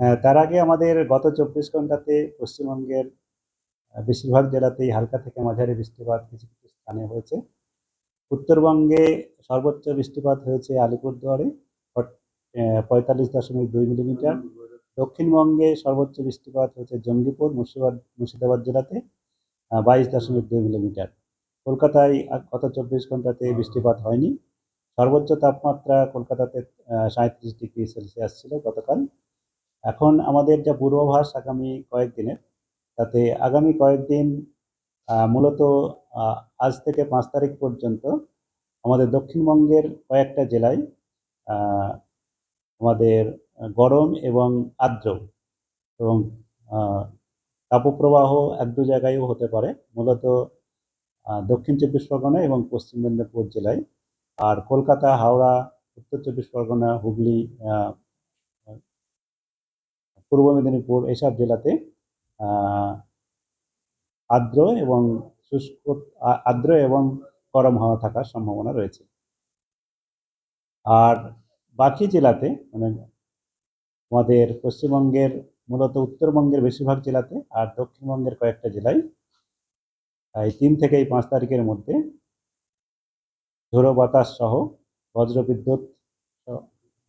হ্যাঁ, তার আগে আমাদের গত চব্বিশ ঘন্টাতে পশ্চিমবঙ্গের বেশিরভাগ জেলাতেই হালকা থেকে মাঝারি বৃষ্টিপাত কিছু কিছু স্থানে হয়েছে। উত্তরবঙ্গে সর্বোচ্চ বৃষ্টিপাত হয়েছে আলিপুরদুয়ারে পঁয়তাল্লিশ দশমিক দুই মিলিমিটার। দক্ষিণবঙ্গে সর্বোচ্চ বৃষ্টিপাত হয়েছে জঙ্গিপুর মুর্শিদাবাদ মুর্শিদাবাদ জেলাতে বাইশ দশমিক দুই মিলিমিটার। কলকাতায় গত চব্বিশ ঘন্টাতে বৃষ্টিপাত হয়নি। সর্বোচ্চ তাপমাত্রা কলকাতাতে সাঁত্রিশ ডিগ্রি সেলসিয়াস ছিল গতকাল। এখন আমাদের যা পূর্বাভাস আগামী কয়েকদিনের, তাতে আগামী কয়েকদিন মূলত আজ থেকে পাঁচ তারিখ পর্যন্ত আমাদের দক্ষিণবঙ্গের কয়েকটা জেলায় আমাদের গরম এবং আর্দ্র এবং তাপপ্রবাহ এক দু জায়গায়ও হতে পারে। মূলত দক্ষিণ চব্বিশ পরগনা এবং পশ্চিম মেদিনীপুর জেলায় আর কলকাতা, হাওড়া, উত্তর চব্বিশ পরগনা, হুগলি পূর্ব মেদিনীপুর এসব জেলাতে আর্দ্র এবং শুষ্ক, আর্দ্র এবং গরম হাওয়া থাকার সম্ভাবনা রয়েছে। আর বাকি জেলাতে মানে আমাদের পশ্চিমবঙ্গের, মূলত উত্তরবঙ্গের বেশিরভাগ জেলাতে আর দক্ষিণবঙ্গের কয়েকটা জেলায়, এই তিন থেকে এই পাঁচ তারিখের মধ্যে ঝোড়ো বাতাস সহ বজ্রবিদ্যুৎ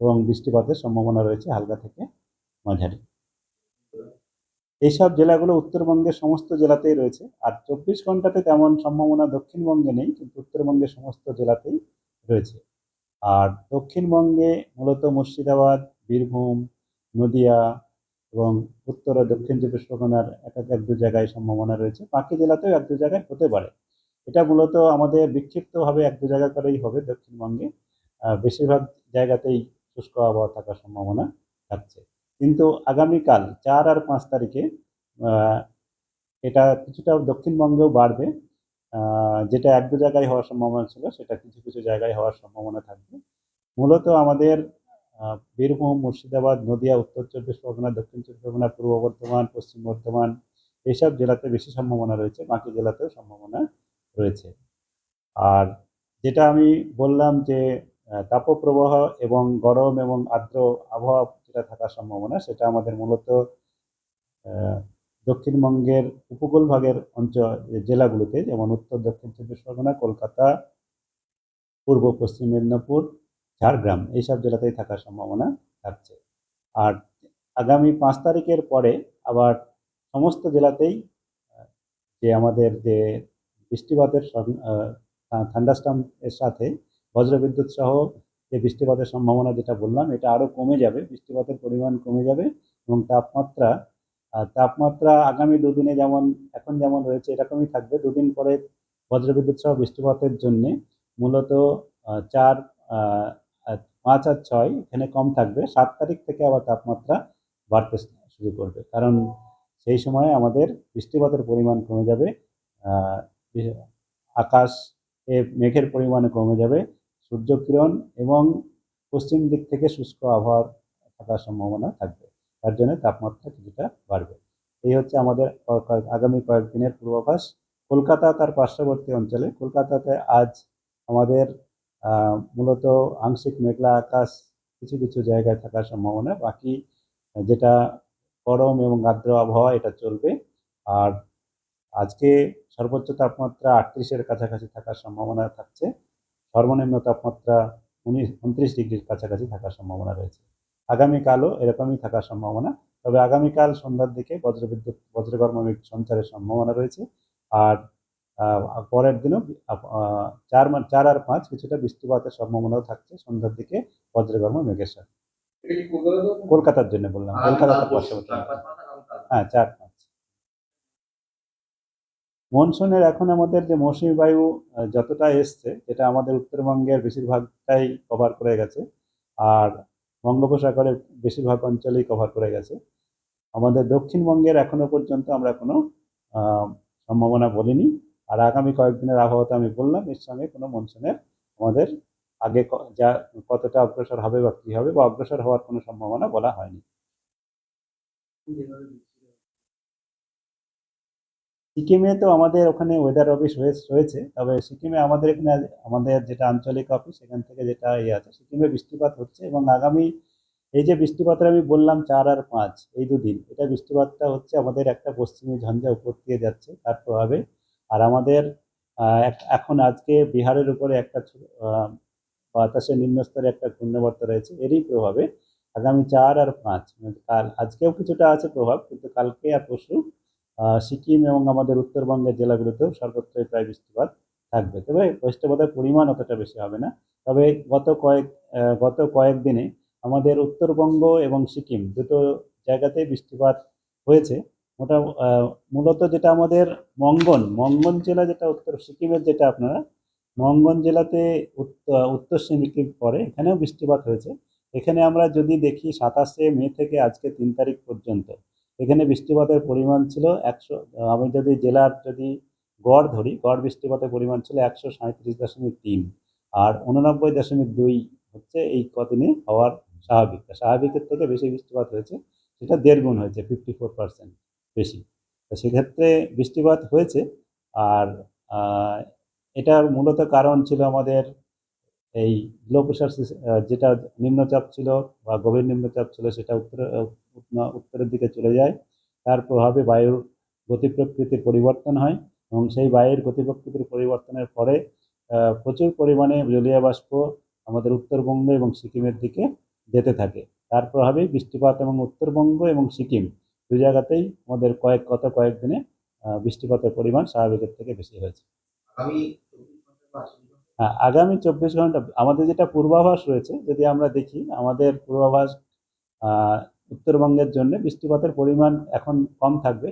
এবং বৃষ্টিপাতের সম্ভাবনা রয়েছে হালকা থেকে মাঝারি। এইসব জেলাগুলো উত্তরবঙ্গের সমস্ত জেলাতেই রয়েছে। আর চব্বিশ ঘন্টাতে তেমন সম্ভাবনা দক্ষিণবঙ্গে নেই, কিন্তু উত্তরবঙ্গের সমস্ত জেলাতেই রয়েছে। আর দক্ষিণবঙ্গে মূলত মুর্শিদাবাদ, বীরভূম, নদিয়া এবং উত্তর ও দক্ষিণ চব্বিশ পরগনার এক এক দু জায়গায় সম্ভাবনা রয়েছে। বাকি জেলাতেও এক দু জায়গায় হতে পারে। এটা মূলত আমাদের বিক্ষিপ্তভাবে এক দু জায়গা করেই হবে দক্ষিণবঙ্গে। বেশিরভাগ জায়গাতেই শুষ্ক আবহাওয়া থাকার সম্ভাবনা থাকছে। কিন্তু আগামীকাল চার আর পাঁচ তারিখে এটা কিছুটা দক্ষিণবঙ্গেও বাড়বে। যেটা এক দু জায়গায় হওয়ার সম্ভাবনা ছিল, সেটা কিছু কিছু জায়গায় হওয়ার সম্ভাবনা থাকবে। মূলত আমাদের বীরভূম, মুর্শিদাবাদ, নদিয়া, উত্তর চব্বিশ পরগনা, দক্ষিণ চব্বিশ পরগনা, পূর্ব বর্ধমান, পশ্চিম বর্ধমান, এইসব জেলাতে বেশি সম্ভাবনা রয়েছে। বাকি জেলাতেও সম্ভাবনা রয়েছে। আর যেটা আমি বললাম যে তাপপ্রবাহ এবং গরম এবং আর্দ্র আবহাওয়া যেটা থাকার সম্ভাবনা, সেটা আমাদের মূলত দক্ষিণবঙ্গের উপকূল ভাগের অঞ্চল, জেলাগুলোতে, যেমন উত্তর, দক্ষিণ চব্বিশ পরগনা, কলকাতা, পূর্ব, পশ্চিম মেদিনীপুর, ঝাড়গ্রাম, এইসব জেলাতেই থাকার সম্ভাবনা থাকছে। আর আগামী পাঁচ তারিখের পরে আবার সমস্ত জেলাতেই যে আমাদের যে বৃষ্টিপাতের থান্ডাস্টাম এর সাথে বজ্রবিদ্যুৎ সহ যে বৃষ্টিপাতের সম্ভাবনা যেটা বললাম, এটা আরও কমে যাবে, বৃষ্টিপাতের পরিমাণ কমে যাবে এবং তাপমাত্রা তাপমাত্রা আগামী দুদিনে যেমন, এখন যেমন রয়েছে এরকমই থাকবে। দুদিন পরে বজ্রবিদ্যুৎ সহ বৃষ্টিপাতের জন্যে মূলত চার পাঁচ আর ছয় এখানে কম থাকবে। সাত তারিখ থেকে আবার তাপমাত্রা বাড়তে শুরু করবে। কারণ সেই সময় আমাদের বৃষ্টিপাতের পরিমাণ কমে যাবে আকাশ এ মেঘের পরিমাণে কমে যাবে। সূর্যকিরণ এবং পশ্চিম দিক থেকে শুষ্ক আবহাওয়ার থাকার সম্ভাবনা থাকবে। তার জন্য তাপমাত্রা কিছুটা বাড়বে। এই হচ্ছে আমাদের আগামী কয়েকদিনের পূর্বাভাস। কলকাতা তার পার্শ্ববর্তী অঞ্চলে, কলকাতাতে আজ আমাদের মূলত আংশিক মেঘলা আকাশ কিছু কিছু জায়গায় থাকার সম্ভাবনা। বাকি যেটা গরম এবং আর্দ্র আবহাওয়া, এটা চলবে। আর আজকে সর্বোচ্চ তাপমাত্রা আটত্রিশের কাছাকাছি থাকার সম্ভাবনা থাকছে সর্বনিম্ন তাপমাত্রা উনিশ উনত্রিশ ডিগ্রির কাছাকাছি থাকার সম্ভাবনা রয়েছে আগামীকালও এরকমই থাকার সম্ভাবনা তবে আগামীকাল সন্ধ্যার দিকে বজ্রবিদ্যুৎ বজ্রকর্ম সঞ্চারের সম্ভাবনা রয়েছে আর পরের দিনও চার চার আর পাঁচ কিছুটা বৃষ্টিপাতের সম্ভাবনাও থাকছে সন্ধ্যার দিকে বজ্রকর্ম মেঘের সাথে? কলকাতার জন্য বললাম কলকাতা তার পার্শ্ববর্তী চার অঞ্চল। পাঁচ মাস আগামীকাল। হ্যাঁ চার মনসুনের এখন আমাদের যে মৌসুমী বায়ু যতটা এসছে যেটা আমাদের উত্তরবঙ্গের বেশিরভাগটাই কভার করে গেছে। আর বঙ্গোপসাগরের বেশিরভাগ অঞ্চলেই কভার করে গেছে। আমাদের দক্ষিণবঙ্গের এখনও পর্যন্ত আমরা কোনো সম্ভাবনা বলিনি। আর আগামী কয়েকদিনের আবহাওয়াতে আমি বললাম, এর সঙ্গে কোনো মনসুনের আমাদের আগে যা কতটা অগ্রসর হবে বা কী হবে, বা অগ্রসর হওয়ার কোনো সম্ভাবনা বলা হয়নি। সিকিমে তো আমাদের ওখানে ওয়েদার অফিস রয়েছে তবে সিকিমে আমাদের এখানে আমাদের যেটা আঞ্চলিক অফিস সেখান থেকে যেটা ইয়ে আছে সিকিমে বৃষ্টিপাত হচ্ছে এবং আগামী এই যে বৃষ্টিপাতের আমি বললাম চার আর পাঁচ এই দুদিন এটা বৃষ্টিপাতটা হচ্ছে আমাদের একটা পশ্চিমী ঝঞ্ঝা উপর দিয়ে যাচ্ছে তার প্রভাবে। আর আমাদের এখন আজকে বিহারের উপরে একটা ছো- আহ, বাতাসে নিম্নস্তরে একটা ঘূর্ণাবর্ত রয়েছে এরই প্রভাবে আগামী চার আর পাঁচ কাল আজকেও কিছুটা আছে প্রভাব কিন্তু কালকে আর পরশু সিকিম এবং আমাদের উত্তরবঙ্গের জেলাগুলোতেও সর্বত্রই প্রায় বৃষ্টিপাত থাকবে। তবে বৃষ্টিপাতের পরিমাণ অতটা বেশি হবে না। তবে গত কয়েক গত কয়েকদিনে আমাদের উত্তরবঙ্গ এবং সিকিম দুটো জায়গাতেই বৃষ্টিপাত হয়েছে। মোটা মূলত যেটা আমাদের মঙ্গন মঙ্গন জেলা যেটা, উত্তর সিকিমের যেটা আপনারা, মঙ্গন জেলাতে উত্ত- উত্তর সিকিম পরে এখানেও বৃষ্টিপাত হয়েছে। এখানে আমরা যদি দেখি সাতাশে মে থেকে আজকে তিন তারিখ পর্যন্ত এখানে বৃষ্টিপাতের পরিমাণ ছিল একশো, আমি যদি জেলার যদি গড় ধরি, গড় বৃষ্টিপাতের পরিমাণ ছিল একশো সাঁত্রিশ দশমিক তিন। আর উননব্বই দশমিক দুই হচ্ছে এই কদিনে হওয়ার স্বাভাবিক। স্বাভাবিকের থেকে বেশি বৃষ্টিপাত হয়েছে, সেটা দেড় গুণ হয়েছে, ফিফটি ফোর পার্সেন্ট বেশি। তো সেক্ষেত্রে বৃষ্টিপাত হয়েছে, আর এটার মূলত কারণ ছিল আমাদের এই লো প্রেশার যেটা নিম্নচাপ ছিল বা গভীর নিম্নচাপ ছিল সেটা উত্তর উত্তর- উত্তরের দিকে চলে যায়। তার প্রভাবে বায়ুর গতি প্রকৃতির পরিবর্তন হয় এবং সেই বায়ুর গতি প্রকৃতির পরিবর্তনের পরে প্রচুর পরিমাণে জলীয় বাষ্প আমাদের উত্তরবঙ্গ এবং সিকিমের দিকে যেতে থাকে। তার প্রভাবে বৃষ্টিপাত এবং উত্তরবঙ্গ এবং সিকিম দু জায়গাতেই আমাদের কয়েক, গত কয়েকদিনে বৃষ্টিপাতের পরিমাণ স্বাভাবিকের থেকে বেশি হয়েছে। আমি আগামী চব্বিশ ঘণ্টা আমাদের যেটা পূর্বাভাস রয়েছে, যদি আমরা দেখি, আমাদের পূর্বাভাস উত্তরবঙ্গের জন্য বৃষ্টিপাতের পরিমাণ এখন কম থাকবে।